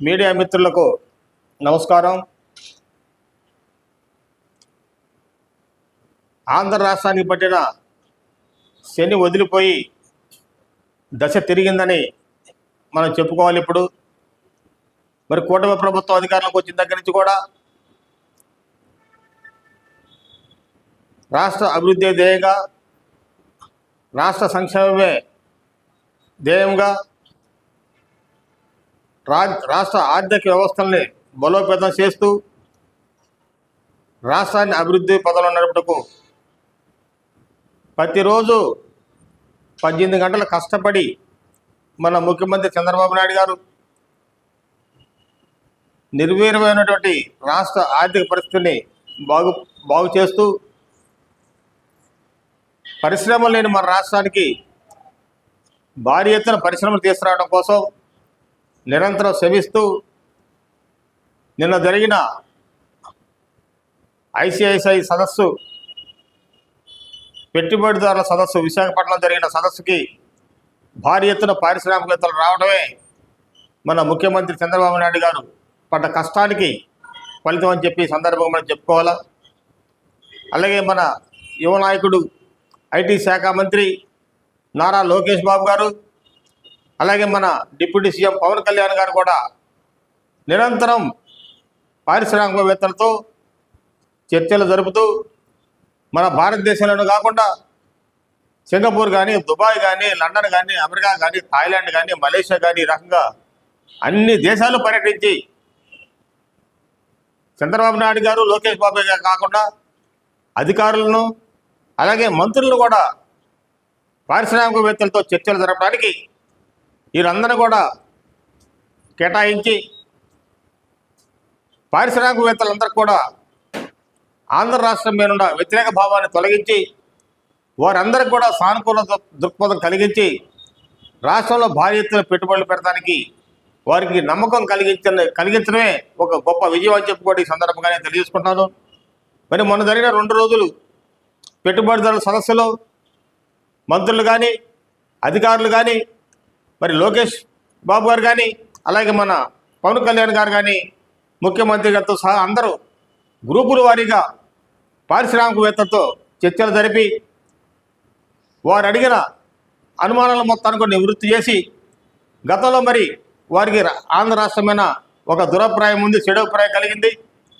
Media మిత్రులకు నమస్కారం. ఆంధ్ర రాష్ట్రానికి పట్టిన శని వదిలిపోయి దశ తిరిగిందని మనం చెప్పుకోవాలి ఇప్పుడు. మరి కూటమి ప్రభుత్వం అధికారంలోకి వచ్చిన దగ్గర నుంచి కూడా రాష్ట్ర అభివృద్ధి ధ్యేయంగా రాష్ట్ర సంక్షేమమే ధ్యేయంగా రాష్ట్ర ఆర్థిక వ్యవస్థల్ని బలోపేతం చేస్తూ రాష్ట్రాన్ని అభివృద్ధి పదంలో నడుపుటకు ప్రతిరోజు పద్దెనిమిది గంటలు కష్టపడి మన ముఖ్యమంత్రి చంద్రబాబు నాయుడు గారు నిర్వీర్యమైనటువంటి రాష్ట్ర ఆర్థిక పరిస్థితిని బాగు బాగు చేస్తూ పరిశ్రమలు లేని మన రాష్ట్రానికి భారీ ఎత్తున పరిశ్రమలు తీసుకురావడం కోసం నిరంతరం శ్రమిస్తూ నిన్న జరిగిన ఐసిఐసిఐ సదస్సు పెట్టుబడిదారుల సదస్సు విశాఖపట్నం జరిగిన సదస్సుకి భారీ ఎత్తున పారిశ్రామికవేత్తలు రావడమే మన ముఖ్యమంత్రి చంద్రబాబు నాయుడు గారు పడ్డ కష్టానికి ఫలితం అని చెప్పి సందర్భంగా మనం చెప్పుకోవాలా? అలాగే మన యువ నాయకుడు ఐటీ శాఖ మంత్రి నారా లోకేష్ బాబు గారు అలాగే మన డిప్యూటీ సీఎం పవన్ కళ్యాణ్ గారు కూడా నిరంతరం పారిశ్రామికవేత్తలతో చర్చలు జరుపుతూ మన భారతదేశంలోనే కాకుండా సింగపూర్ కానీ దుబాయ్ కానీ లండన్ కానీ అమెరికా కానీ థాయిలాండ్ కానీ మలేషియా కానీ ఈ రకంగా అన్ని దేశాలు పర్యటించి చంద్రబాబు నాయుడు గారు లోకేష్ బాబు గారు కాకుండా అధికారులను అలాగే మంత్రులను కూడా పారిశ్రామికవేత్తలతో చర్చలు జరపడానికి వీరందరూ కూడా కేటాయించి పారిశ్రామికవేత్తలందరూ కూడా ఆంధ్ర రాష్ట్రం మీద ఉన్న వ్యతిరేక భావాన్ని తొలగించి వారందరికీ కూడా సానుకూల దృక్పథం కలిగించి రాష్ట్రంలో భారీ ఎత్తున పెట్టుబడులు పెడతానికి వారికి నమ్మకం కలిగించిన కలిగించడమే ఒక గొప్ప విజయం అని చెప్పుకోవడం ఈ సందర్భంగానే తెలియజేసుకుంటాను మరి మొన్న జరిగిన రెండు రోజులు పెట్టుబడిదారుల సదస్సులో మంత్రులు కానీ అధికారులు కానీ మరి లోకేష్ బాబు గారు కానీ అలాగే మన పవన్ కళ్యాణ్ గారు కానీ ముఖ్యమంత్రి గారితో సహా అందరూ గ్రూపుల వారీగా పారిశ్రామికవేత్తలతో చర్చలు జరిపి వారు అడిగిన అనుమానాల మొత్తాన్ని కూడా నివృత్తి చేసి గతంలో మరి వారికి రా- ఆంధ్ర రాష్ట్రమైన ఒక దురభిప్రాయం ఉంది చెడభిప్రాయం కలిగింది.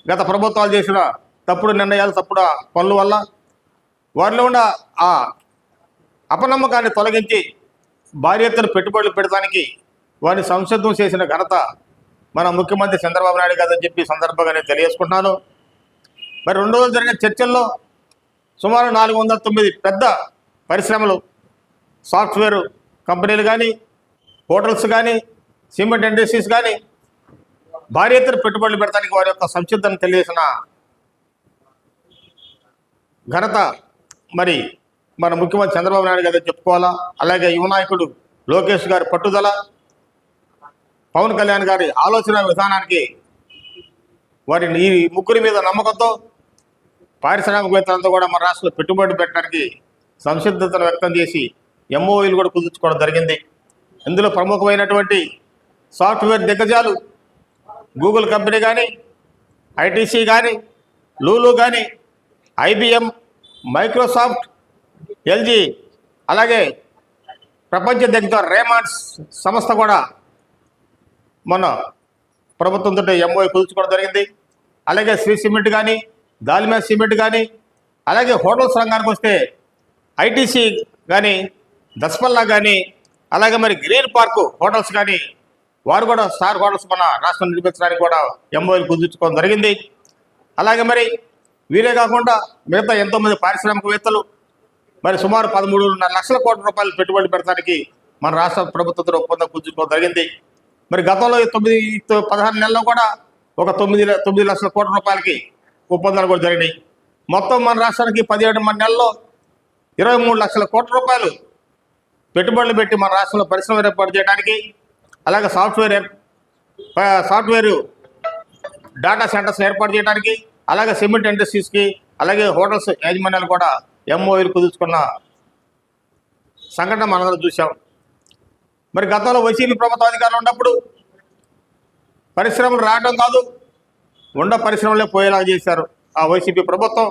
గత ప్రభుత్వాలు చేసిన తప్పుడు నిర్ణయాలు తప్పుడు పనుల వల్ల వారిలో ఉన్న ఆ అపనమ్మకాన్ని తొలగించి భారీ ఎత్తున పెట్టుబడులు పెడతానికి వారిని సంసిద్ధం చేసిన ఘనత మన ముఖ్యమంత్రి చంద్రబాబు నాయుడు కాదని చెప్పి సందర్భంగా నేను తెలియజేసుకుంటున్నాను. మరి రెండు రోజులు జరిగిన చర్చల్లో సుమారు నాలుగు వందల తొమ్మిది పెద్ద పరిశ్రమలు సాఫ్ట్వేర్ కంపెనీలు కానీ హోటల్స్ కానీ సిమెంట్ ఇండస్ట్రీస్ కానీ భారీ ఎత్తున పెట్టుబడులు పెడతానికి వారి యొక్క సంసిద్ధం తెలియజేసిన ఘనత మరి మన ముఖ్యమంత్రి చంద్రబాబు నాయుడు గారు చెప్పుకోవాలా? అలాగే యువ నాయకుడు లోకేష్ గారి పట్టుదల పవన్ కళ్యాణ్ గారి ఆలోచన విధానానికి వారి ఈ ముగ్గురి మీద నమ్మకంతో పారిశ్రామికవేత్తలతో కూడా మన రాష్ట్రంలో పెట్టుబడి పెట్టడానికి సంసిద్ధతను వ్యక్తం చేసి ఎంఓఈలు కూడా కుదుర్చుకోవడం జరిగింది. ఇందులో ప్రముఖమైనటువంటి సాఫ్ట్వేర్ దిగ్గజాలు గూగుల్ కంపెనీ కానీ ఐటీసీ కానీ లూలు కానీ ఐబిఎం మైక్రోసాఫ్ట్ ఎల్జీ అలాగే ప్రపంచ దిగ్గజ రేమాండ్స్ సంస్థ కూడా మన ప్రభుత్వంతో ఎంఓఏ కుదుర్చుకోవడం జరిగింది. అలాగే శ్రీ సిమెంట్ కానీ దాల్మియా సిమెంట్ కానీ అలాగే హోటల్స్ రంగానికి వస్తే ఐటీసీ కానీ దస్పల్లా కానీ అలాగే మరి గ్రీన్ పార్క్ హోటల్స్ కానీ వారు కూడా స్టార్ హోటల్స్ మన రాష్ట్రం నిర్మించడానికి కూడా ఎంఓఏలు కుదుర్చుకోవడం జరిగింది. అలాగే మరి వీరే కాకుండా మిగతా ఎంతోమంది పారిశ్రామికవేత్తలు మరి సుమారు పదమూడున్నర లక్షల కోట్ల రూపాయలు పెట్టుబడి పెడతానికి మన రాష్ట్ర ప్రభుత్వంతో ఒప్పందం కుదుర్చుకోవడం జరిగింది. మరి గతంలో తొమ్మిది పదహారు నెలల్లో కూడా ఒక తొమ్మిది తొమ్మిది లక్షల కోట్ల రూపాయలకి ఒప్పందాలు కూడా జరిగినాయి. మొత్తం మన రాష్ట్రానికి పదిహేడు మన నెలల్లో ఇరవై మూడు లక్షల కోట్ల రూపాయలు పెట్టుబడులు పెట్టి మన రాష్ట్రంలో పరిశ్రమ ఏర్పాటు చేయడానికి అలాగే సాఫ్ట్వేర్ సాఫ్ట్వేర్ డేటా సెంటర్స్ ఏర్పాటు చేయడానికి అలాగే సిమెంట్ ఇండస్ట్రీస్కి అలాగే హోటల్స్ యాజమాన్యాలు కూడా ఎంఓఈలు కుదుర్చుకున్న సంఘటన మనందరం చూసాం మరి గతంలో వైసీపీ ప్రభుత్వ అధికారులు ఉన్నప్పుడు పరిశ్రమలు రావడం కాదు ఉండ పరిశ్రమలే పోయేలాగా చేశారు ఆ వైసీపీ ప్రభుత్వం.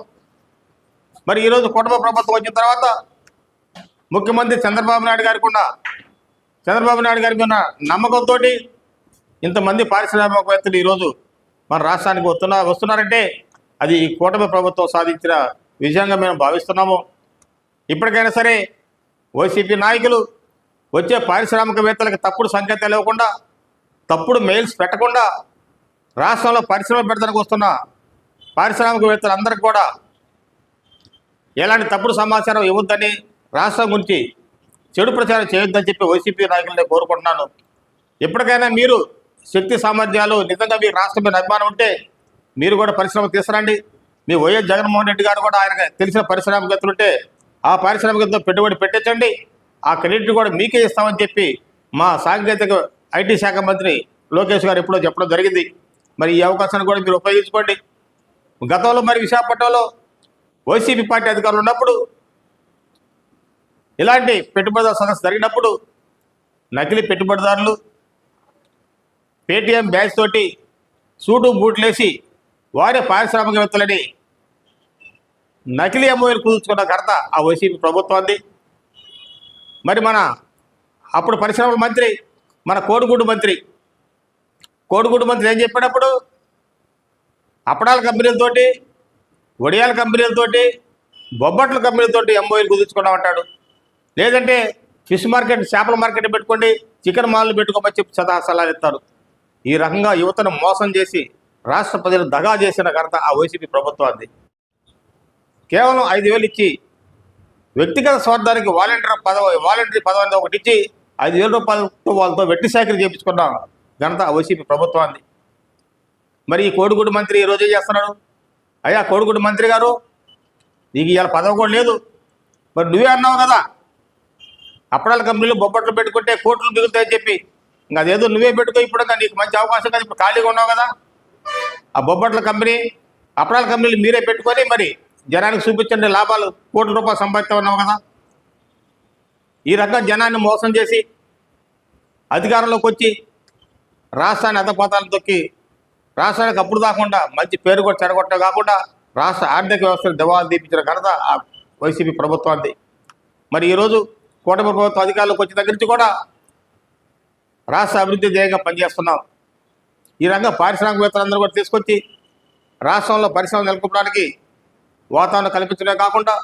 మరి ఈరోజు కుటుంబ ప్రభుత్వం వచ్చిన తర్వాత ముఖ్యమంత్రి చంద్రబాబు నాయుడు గారికి ఉన్న చంద్రబాబు నాయుడు గారికి ఉన్న నమ్మకంతో ఇంతమంది పారిశ్రామికవేత్తలు ఈరోజు మన రాష్ట్రానికి వస్తున్నా వస్తున్నారంటే అది ఈ కూటమి ప్రభుత్వం సాధించిన విజయంగా మేము భావిస్తున్నాము. ఇప్పటికైనా సరే వైసీపీ నాయకులు వచ్చే పారిశ్రామికవేత్తలకు తప్పుడు సంకేతాలు ఇవ్వకుండా తప్పుడు మెయిల్స్ పెట్టకుండా రాష్ట్రంలో పరిశ్రమ పెడతానికి వస్తున్న పారిశ్రామికవేత్తలందరికీ కూడా ఎలాంటి తప్పుడు సమాచారం ఇవ్వద్దని రాష్ట్రం గురించి చెడు ప్రచారం చేయొద్దని చెప్పి వైసీపీ నాయకులని కోరుకుంటున్నాను. ఎప్పటికైనా మీరు శక్తి సామర్థ్యాలు నిజంగా మీ రాష్ట్రం మీద అభిమానం ఉంటే మీరు కూడా పరిశ్రమ తీసుకురండి మీ వైఎస్ జగన్మోహన్ రెడ్డి గారు కూడా ఆయన తెలిసిన పారిశ్రామికవేత్తలు ఉంటే ఆ పారిశ్రామికతో పెట్టుబడి పెట్టించండి. ఆ క్రెడిట్ కూడా మీకే ఇస్తామని చెప్పి మా సాంకేతిక ఐటీ శాఖ మంత్రి లోకేష్ గారు ఎప్పుడో చెప్పడం జరిగింది. మరి ఈ అవకాశాన్ని కూడా మీరు ఉపయోగించుకోండి. గతంలో మరి విశాఖపట్నంలో వైసీపీ పార్టీ అధికారులు ఉన్నప్పుడు ఇలాంటి పెట్టుబడిదారు సదస్సు జరిగినప్పుడు నకిలీ పెట్టుబడిదారులు పేటీఎం బ్యాచ్ తోటి సూటు బూట్లేసి వారే పారిశ్రామికవేత్తలని నకిలీ అమ్మోయిలు కుదుర్చుకున్న ఘనత ఆ వైసీపీ ప్రభుత్వాన్ని మరి మన అప్పుడు పరిశ్రమల మంత్రి మన కోడిగూడు మంత్రి. కోడిగూడు మంత్రి ఏం చెప్పినప్పుడు? అప్పడాల కంపెనీలతోటి వడియాల కంపెనీలతోటి బొబ్బట్ల కంపెనీలతోటి ఎంఓఈలు కుదుర్చుకున్నామంటాడు లేదంటే ఫిష్ మార్కెట్ చేపల మార్కెట్ పెట్టుకోండి చికెన్ మాల్లు పెట్టుకోమని చెప్పి సదా సలహాలు ఇస్తారు. ఈ రకంగా యువతను మోసం చేసి రాష్ట్ర ప్రజలు దగా చేసిన ఘనత ఆ వైసీపీ ప్రభుత్వాన్ని కేవలం ఐదు వేలు ఇచ్చి వ్యక్తిగత స్వార్థానికి వాలంటీర్ పదవి వాలంటరీ పదవి ఒకటి ఇచ్చి ఐదు వేల రూపాయలతో వాళ్ళతో వెట్టి సేకరణ చేయించుకున్న ఘనత వైసీపీ ప్రభుత్వాన్ని మరి ఈ కోడిగుడు మంత్రి ఈ ఏం చేస్తున్నాడు? అయ్యా కోడిగుడు మంత్రి గారు నీకు ఇవాళ పదవి కూడా లేదు. మరి నువ్వే అన్నావు కదా అప్పడాల కంపెనీలు బొబ్బట్లు పెట్టుకుంటే కోట్లు మిగులుతాయని చెప్పి. ఇంకా అదేదో నువ్వే పెట్టుకో ఇప్పుడు నీకు మంచి అవకాశం కదా ఇప్పుడు ఖాళీగా ఉన్నావు కదా. ఆ బొబ్బట్ల కంపెనీ అప్పడాల కంపెనీలు మీరే పెట్టుకొని మరి జనానికి చూపించండి లాభాలు కోట్ల రూపాయలు సంపాదిస్తా ఉన్నాం కదా. ఈ రకంగా జనాన్ని మోసం చేసి అధికారంలోకి వచ్చి రాష్ట్రాన్ని అధపాతాలు తొక్కి రాష్ట్రానికి అప్పుడు కాకుండా మంచి పేరు కూడా చెడగొట్టడం కాకుండా రాష్ట్ర ఆర్థిక వ్యవస్థను దివాలు తీపించిన ఘనత ఆ వైసీపీ ప్రభుత్వాన్ని మరి ఈరోజు కూటమి ప్రభుత్వ అధికారులకు వచ్చిన దగ్గర నుంచి కూడా రాష్ట్ర అభివృద్ధి ధ్యేయంగా పనిచేస్తున్నాం. ఈ రంగం పారిశ్రామికవేత్తలందరూ కూడా తీసుకొచ్చి రాష్ట్రంలో పరిశ్రమలు నెలకొప్పడానికి వాతావరణం కల్పించడమే కాకుండా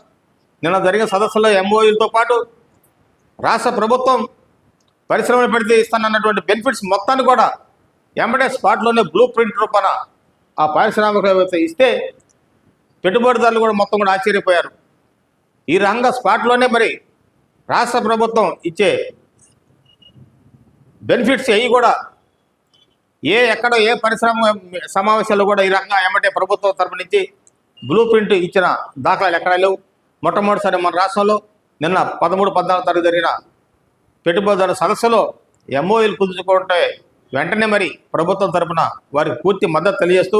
నిన్న జరిగిన సదస్సులో ఎంఓయూలతో పాటు రాష్ట్ర ప్రభుత్వం పరిశ్రమలు పెడితే ఇస్తానన్నటువంటి బెనిఫిట్స్ మొత్తాన్ని కూడా ఎంబడే స్పాట్లోనే బ్లూ ప్రింట్ రూపాన ఆ పారిశ్రామికవేత్త ఇస్తే పెట్టుబడిదారులు కూడా మొత్తం కూడా ఆశ్చర్యపోయారు. ఈ రంగ స్పాట్లోనే మరి రాష్ట్ర ప్రభుత్వం ఇచ్చే బెనిఫిట్స్ అవి కూడా ఏ ఎక్కడ ఏ పరిశ్రమ సమావేశాల్లో కూడా ఈ రకంగా ఏమంటే ప్రభుత్వం తరపు నుంచి బ్లూ ప్రింట్ ఇచ్చిన దాఖలాలు ఎక్కడా లేవు. మొట్టమొదటిసారి మన రాష్ట్రంలో నిన్న పదమూడు పద్నాలుగు తారీఖు జరిగిన పెట్టుబడిదారుల సదస్సులో ఎంఓఈలు కుదుర్చుకుంటే వెంటనే మరి ప్రభుత్వం తరపున వారికి పూర్తి మద్దతు తెలియజేస్తూ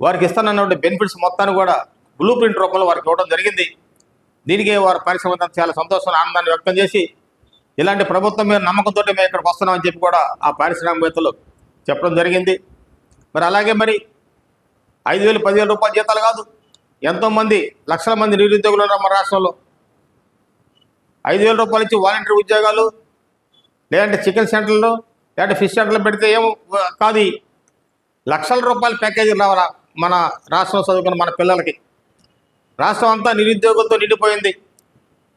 వారికి ఇస్తానన్నటువంటి బెనిఫిట్స్ మొత్తాన్ని కూడా బ్లూ ప్రింట్ రూపంలో వారికి ఇవ్వడం జరిగింది. దీనికి వారి పరిశ్రమ చాలా సంతోషం ఆనందాన్ని వ్యక్తం చేసి ఇలాంటి ప్రభుత్వం మీద నమ్మకంతో మేము ఇక్కడికి వస్తున్నామని చెప్పి కూడా ఆ పారిశ్రామికవేత్తలు చెప్పడం జరిగింది. మరి అలాగే మరి ఐదు వేలు పదివేల రూపాయల జీతాలు కాదు. ఎంతోమంది లక్షల మంది నిరుద్యోగులు ఉన్నారు మన రాష్ట్రంలో. ఐదు వేల రూపాయలు ఇచ్చి వాలంటీర్ ఉద్యోగాలు లేదంటే చికెన్ సెంటర్లు లేదంటే ఫిష్ సెంటర్లు పెడితే ఏమో కాదు లక్షల రూపాయల ప్యాకేజీలు రావాలా మన రాష్ట్రంలో చదువుకున్న మన పిల్లలకి. రాష్ట్రం అంతా నిరుద్యోగంతో నిండిపోయింది.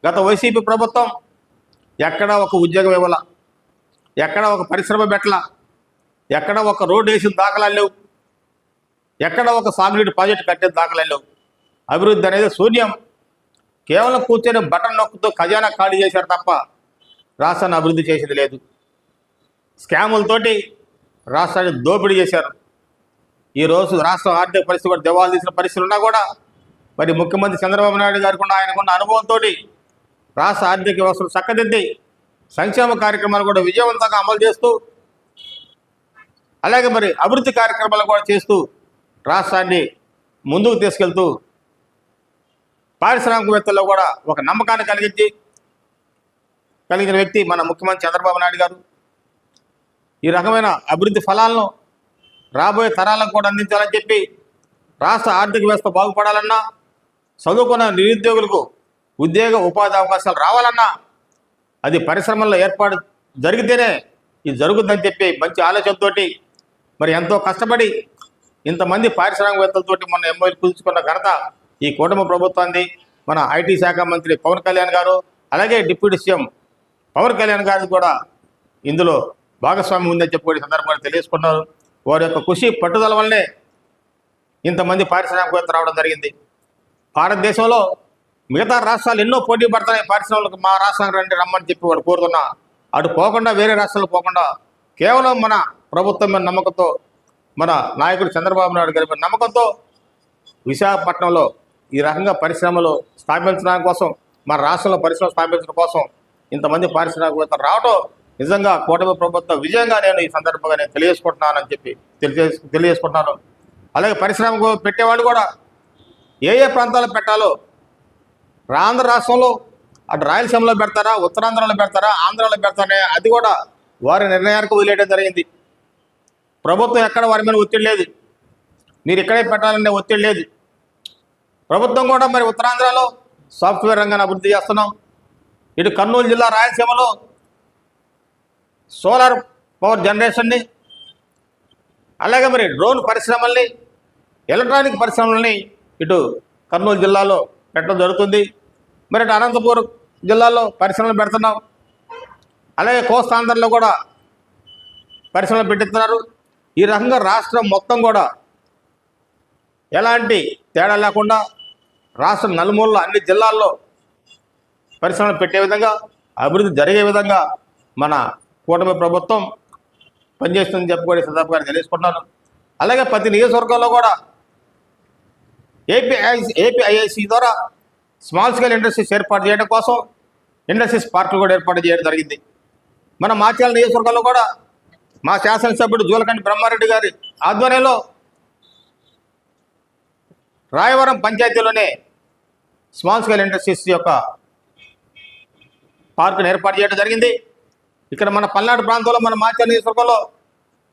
గత వైసీపీ ప్రభుత్వం ఎక్కడా ఒక ఉద్యోగం ఇవ్వాల ఎక్కడ ఒక పరిశ్రమ పెట్టల ఎక్కడ ఒక రోడ్డు వేసిన దాఖలాలు లేవు. ఎక్కడ ఒక సాగునీటి ప్రాజెక్టు కట్టిన దాఖలాలు లేవు. అభివృద్ధి అనేది శూన్యం. కేవలం కూర్చొని బటన్ నొక్కుతో ఖజానా ఖాళీ చేశారు తప్ప రాష్ట్రాన్ని అభివృద్ధి చేసేది లేదు. స్కాములతోటి రాష్ట్రాన్ని దోపిడీ చేశారు. ఈరోజు రాష్ట్ర ఆర్థిక పరిస్థితి కూడా దివాలు తీసిన పరిస్థితులు ఉన్నా కూడా మరి ముఖ్యమంత్రి చంద్రబాబు నాయుడు గారికి ఉన్న ఆయనకున్న అనుభవంతో రాష్ట్ర ఆర్థిక వ్యవస్థను చక్కదిద్ది సంక్షేమ కార్యక్రమాలు కూడా విజయవంతంగా అమలు చేస్తూ అలాగే మరి అభివృద్ధి కార్యక్రమాలు కూడా చేస్తూ రాష్ట్రాన్ని ముందుకు తీసుకెళ్తూ పారిశ్రామికవేత్తల్లో కూడా ఒక నమ్మకాన్ని కలిగించి కలిగిన వ్యక్తి మన ముఖ్యమంత్రి చంద్రబాబు నాయుడు గారు. ఈ రకమైన అభివృద్ధి ఫలాలను రాబోయే తరాలకు కూడా అందించాలని చెప్పి రాష్ట్ర ఆర్థిక వ్యవస్థ బాగుపడాలన్నా చదువుకున్న నిరుద్యోగులకు ఉద్యోగ ఉపాధి అవకాశాలు రావాలన్నా అది పరిశ్రమల్లో ఏర్పాటు జరిగితేనే ఇది జరుగుతుందని చెప్పి మంచి ఆలోచనతోటి మరి ఎంతో కష్టపడి ఇంతమంది పారిశ్రామికవేత్తలతోటి మొన్న ఎంఓలు కుదుర్చుకున్న ఘనత ఈ కూటమి ప్రభుత్వాన్ని మన ఐటీ శాఖ మంత్రి పవన్ కళ్యాణ్ గారు అలాగే డిప్యూటీ సీఎం పవన్ కళ్యాణ్ గారికి కూడా ఇందులో భాగస్వామ్యం ఉందని చెప్పి సందర్భంగా తెలియజేసుకున్నారు. వారి యొక్క కృషి పట్టుదల వల్లనే ఇంతమంది పారిశ్రామికవేత్త రావడం జరిగింది. భారతదేశంలో మిగతా రాష్ట్రాలు ఎన్నో పోటీ పడతాయి. పారిశ్రామికలకు మా రాష్ట్రానికి రండి రమ్మని చెప్పి వాడు కోరుతున్నా. అటు పోకుండా వేరే రాష్ట్రాలు పోకుండా కేవలం మన ప్రభుత్వం మీద నమ్మకంతో మన నాయకుడు చంద్రబాబు నాయుడు గారి మీద నమ్మకంతో విశాఖపట్నంలో ఈ రకంగా పరిశ్రమలు స్థాపించడం కోసం మన రాష్ట్రంలో పరిశ్రమ స్థాపించడం కోసం ఇంతమంది పారిశ్రామికవేత్తలు రావడం నిజంగా కూటమి ప్రభుత్వ విజయంగా నేను ఈ సందర్భంగా నేను తెలియజేసుకుంటున్నానని చెప్పి తెలియజే తెలియజేసుకుంటున్నాను. అలాగే పరిశ్రమకు పెట్టేవాళ్ళు కూడా ఏ ఏ ప్రాంతాల్లో పెట్టాలో ఆంధ్ర రాష్ట్రంలో అటు రాయలసీమలో పెడతారా ఉత్తరాంధ్రలో పెడతారా ఆంధ్రాలో పెడతారా అది కూడా వారి నిర్ణయానికి వదిలేయడం జరిగింది. ప్రభుత్వం ఎక్కడ వారి మీద ఒత్తిడి లేదు. మీరు ఇక్కడే పెట్టాలనే ఒత్తిడి లేదు. ప్రభుత్వం కూడా మరి ఉత్తరాంధ్రలో సాఫ్ట్వేర్ రంగాన్ని అభివృద్ధి చేస్తున్నాం. ఇటు కర్నూలు జిల్లా రాయలసీమలో సోలార్ పవర్ జనరేషన్ని అలాగే మరి డ్రోన్ పరిశ్రమల్ని ఎలక్ట్రానిక్ పరిశ్రమల్ని ఇటు కర్నూలు జిల్లాలో పెట్టడం జరుగుతుంది. మరి ఇటు అనంతపూర్ జిల్లాలో పరిశ్రమలు పెడుతున్నాం. అలాగే కోస్తాంధ్రలో కూడా పరిశ్రమలు పెట్టిస్తున్నారు. ఈ రకంగా రాష్ట్రం మొత్తం కూడా ఎలాంటి తేడా లేకుండా రాష్ట్రం నలుమూలలో అన్ని జిల్లాల్లో పరిశ్రమలు పెట్టే విధంగా అభివృద్ధి జరిగే విధంగా మన కూటమి ప్రభుత్వం పనిచేస్తుందని చెప్పుకొని సందర్భ సందర్భంగా తెలియజేసుకుంటున్నాను. అలాగే ప్రతి నియోజకవర్గంలో కూడా ఏపీఐసి ఏపీఐఐసి ద్వారా స్మాల్ స్కేల్ ఇండస్ట్రీస్ ఏర్పాటు చేయడం కోసం ఇండస్ట్రీస్ పార్కులు కూడా ఏర్పాటు చేయడం జరిగింది. మన మాచాల నియోజకవర్గంలో కూడా మా శాసనసభ్యుడు జూలకండి బ్రహ్మారెడ్డి గారి ఆధ్వర్యంలో రాయవరం పంచాయతీలోనే స్మాల్ స్కేల్ ఇండస్ట్రీస్ యొక్క పార్కును ఏర్పాటు చేయడం జరిగింది. ఇక్కడ మన పల్నాడు ప్రాంతంలో మన మాచాల నియోజకవర్గంలో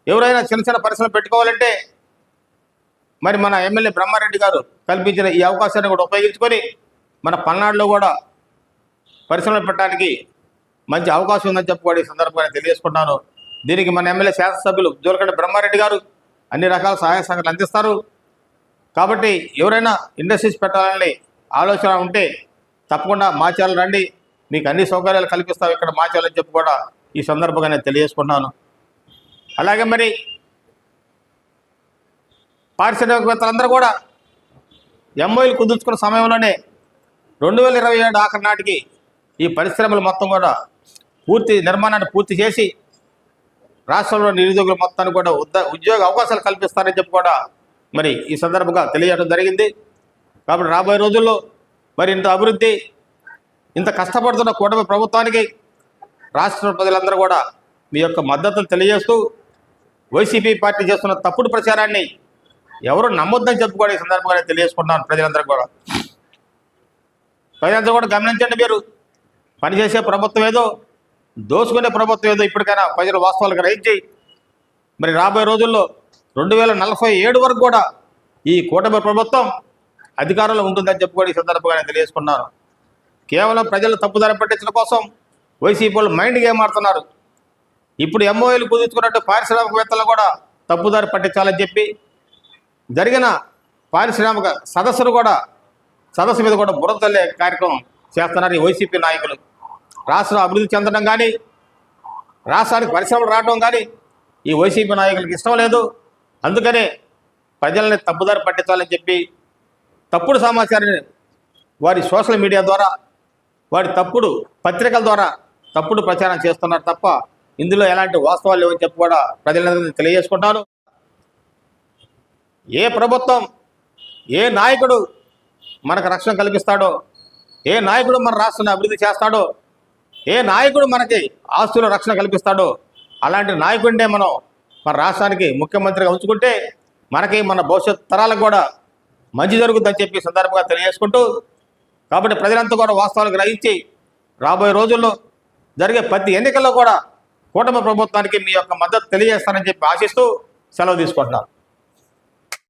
ఎవరైనా చిన్న చిన్న పరిశ్రమలు పెట్టుకోవాలంటే మరి మన ఎమ్మెల్యే బ్రహ్మారెడ్డి గారు కల్పించిన ఈ అవకాశాన్ని కూడా ఉపయోగించుకొని మన పల్నాడులో కూడా పరిశ్రమలు పెట్టడానికి మంచి అవకాశం ఉందని చెప్పుకోవడం ఈ సందర్భంగా తెలియజేసుకుంటున్నాను. దీనికి మన ఎమ్మెల్యే శాసనసభ్యులు జోలకండ బ్రహ్మారెడ్డి గారు అన్ని రకాల సహాయ సంఘాలు అందిస్తారు. కాబట్టి ఎవరైనా ఇండస్ట్రీస్ పెట్టాలని ఆలోచన ఉంటే తప్పకుండా మాచాలు రండి. మీకు అన్ని సౌకర్యాలు కల్పిస్తాం ఇక్కడ మాచాలని చెప్పి కూడా ఈ సందర్భంగా నేను తెలియజేసుకున్నాను అలాగే మరి పారిశ్రామికవేత్తలందరూ కూడా ఎంఓఈలు కుదుర్చుకున్న సమయంలోనే రెండు వేల ఇరవై ఏడు ఆఖరి నాటికి ఈ పరిశ్రమలు మొత్తం కూడా పూర్తి నిర్మాణాన్ని పూర్తి చేసి రాష్ట్రంలో నిరుద్యోగుల మొత్తాన్ని కూడా ఉద్ద ఉద్యోగ అవకాశాలు కల్పిస్తారని చెప్పి కూడా మరి ఈ సందర్భంగా తెలియజేయడం జరిగింది. కాబట్టి రాబోయే రోజుల్లో మరి ఇంత అభివృద్ధి ఇంత కష్టపడుతున్న కూటమి ప్రభుత్వానికి రాష్ట్ర ప్రజలందరూ కూడా మీ యొక్క మద్దతును తెలియజేస్తూ వైసీపీ పార్టీ చేస్తున్న తప్పుడు ప్రచారాన్ని ఎవరు నమ్మొద్దని చెప్పుకోవడం ఈ సందర్భంగా తెలియజేసుకుంటున్నాను ప్రజలందరూ కూడా. ప్రజలందరూ కూడా గమనించండి మీరు. పనిచేసే ప్రభుత్వం ఏదో దోసుకునే ప్రభుత్వం ఏదో ఇప్పటికైనా ప్రజలు వాస్తవాలు గ్రహించి మరి రాబోయే రోజుల్లో రెండు వేల నలభై ఏడు వరకు కూడా ఈ కూటమి ప్రభుత్వం అధికారంలో ఉంటుందని చెప్పుకొని ఈ సందర్భంగా నేను తెలియజేసుకున్నాను కేవలం ప్రజలు తప్పుదారి పట్టించడం కోసం వైసీపీ వాళ్ళు మైండ్ గేమ్ ఆడుతున్నారు. ఇప్పుడు ఎంఓఏలు కుదుర్చుకున్నట్టు పారిశ్రామికవేత్తలు కూడా తప్పుదారి పట్టించాలని చెప్పి జరిగిన పారిశ్రామిక సదస్సును కూడా సదస్సు మీద కూడా బురద కార్యక్రమం చేస్తున్నారు ఈ వైసీపీ నాయకులు. రాష్ట్రం అభివృద్ధి చెందడం కానీ రాష్ట్రానికి పరిశ్రమలు రావడం కానీ ఈ వైసీపీ నాయకులకు ఇష్టం లేదు. అందుకనే ప్రజల్ని తప్పుదారి పట్టించాలని చెప్పి తప్పుడు సమాచారాన్ని వారి సోషల్ మీడియా ద్వారా వారి తప్పుడు పత్రికల ద్వారా తప్పుడు ప్రచారం చేస్తున్నారు తప్ప ఇందులో ఎలాంటి వాస్తవాలు లేవని చెప్పి కూడా ప్రజలందరికీ తెలియజేసుకుంటాను. ఏ ప్రభుత్వం ఏ నాయకుడు మనకు రక్షణ కల్పిస్తాడో ఏ నాయకుడు మన రాష్ట్రాన్ని అభివృద్ధి చేస్తాడో ఏ నాయకుడు మనకి ఆస్తుల రక్షణ కల్పిస్తాడో అలాంటి నాయకుడినే మనం మన రాష్ట్రానికి ముఖ్యమంత్రిగా ఉంచుకుంటే మనకి మన భవిష్యత్ తరాలకు కూడా మంచి జరుగుతుందని చెప్పి సందర్భంగా తెలియజేసుకుంటూ కాబట్టి ప్రజలంతా కూడా వాస్తవాలు గ్రహించి రాబోయే రోజుల్లో జరిగే ప్రతి ఎన్నికల్లో కూడా కూటమి ప్రభుత్వానికి మీ యొక్క మద్దతు తెలియజేస్తానని చెప్పి ఆశిస్తూ సెలవు తీసుకుంటున్నాను.